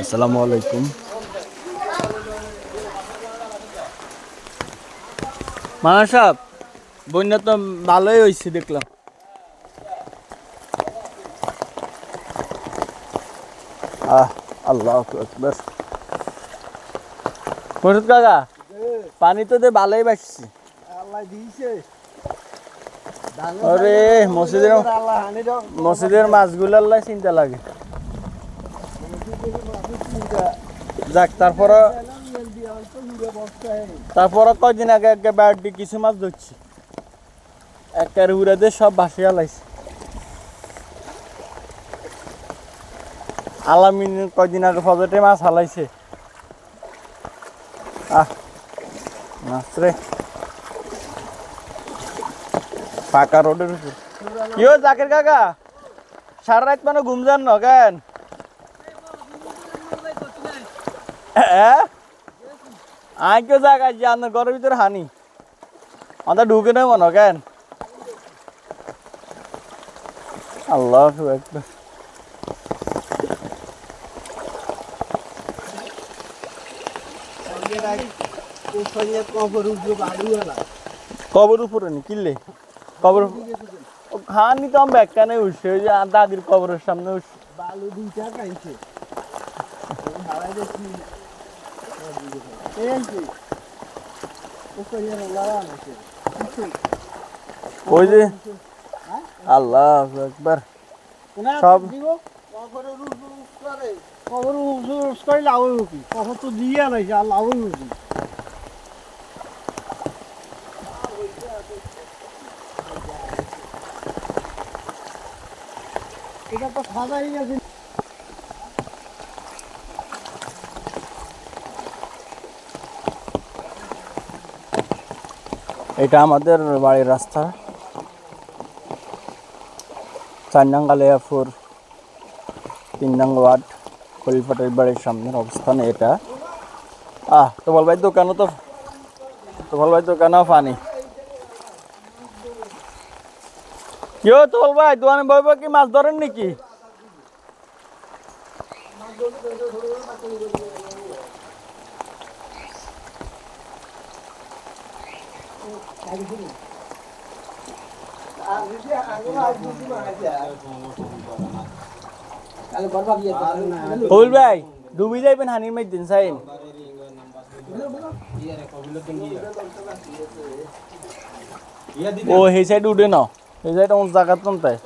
আসসালামু আলাইকুম। মানা বন্যা তো ভালোই হয়েছে দেখলাম। আহ, আল্লাহ কাকা, পানি তো দে ভালোই বাসছি আল্লাহ দিয়েছে। আরে, মসজিদের মসজিদের মাছগুলো আল্লাহ চিন্তা লাগে। যাক তারপর তারপর কয়দিন আগে একটা বাড়ি কিছু মাছ ধরছি। একের উড়াতে সব ভাসিয়া লাইছে আলামিন কয়দিন আগে ফজরে মাছ হালাইছে। আহ, মাছ রে। ফাঁকা রোডের উপর। জাকের কাকা সারা রাত মানে ঘুম যান না কেন? আই কেউ জায়গা যে আপনার ঘরের ভিতরে হানি। আমাদের ঢুকে মনে হয় কেন? আল্লাহ একবার। কবর উপরে নি কিনলে কবর খানি তো আমি ব্যাখ্যানে উঠছে ওই যে দাদির কবরের সামনে উঠছে। বালু দুইটা খাইছে। ওই যে আল্লাহ একবার। সব- কবরের উস করে কবর উস করে লাভ কবর তো দিয়ে নাইছে আর এটা আমাদের বাড়ির রাস্তা চার নং আলিয়াপুর তিন নং ওয়ার্ড খলিফাটের বাড়ির সামনের অবস্থান এটা। আহ তোমল ভাই দোকানও তো তোমল ভাই দোকানেও পানি কেউ তোল ভাই দোকানে বই বই কি মাছ ধরেন নাকি? ফুল ভাই ডুবি যাইবেন হানির মাই দিন সাইন। ও সেই সাইড উঠে ন সেই সাইড আমার জায়গাত নন তাই।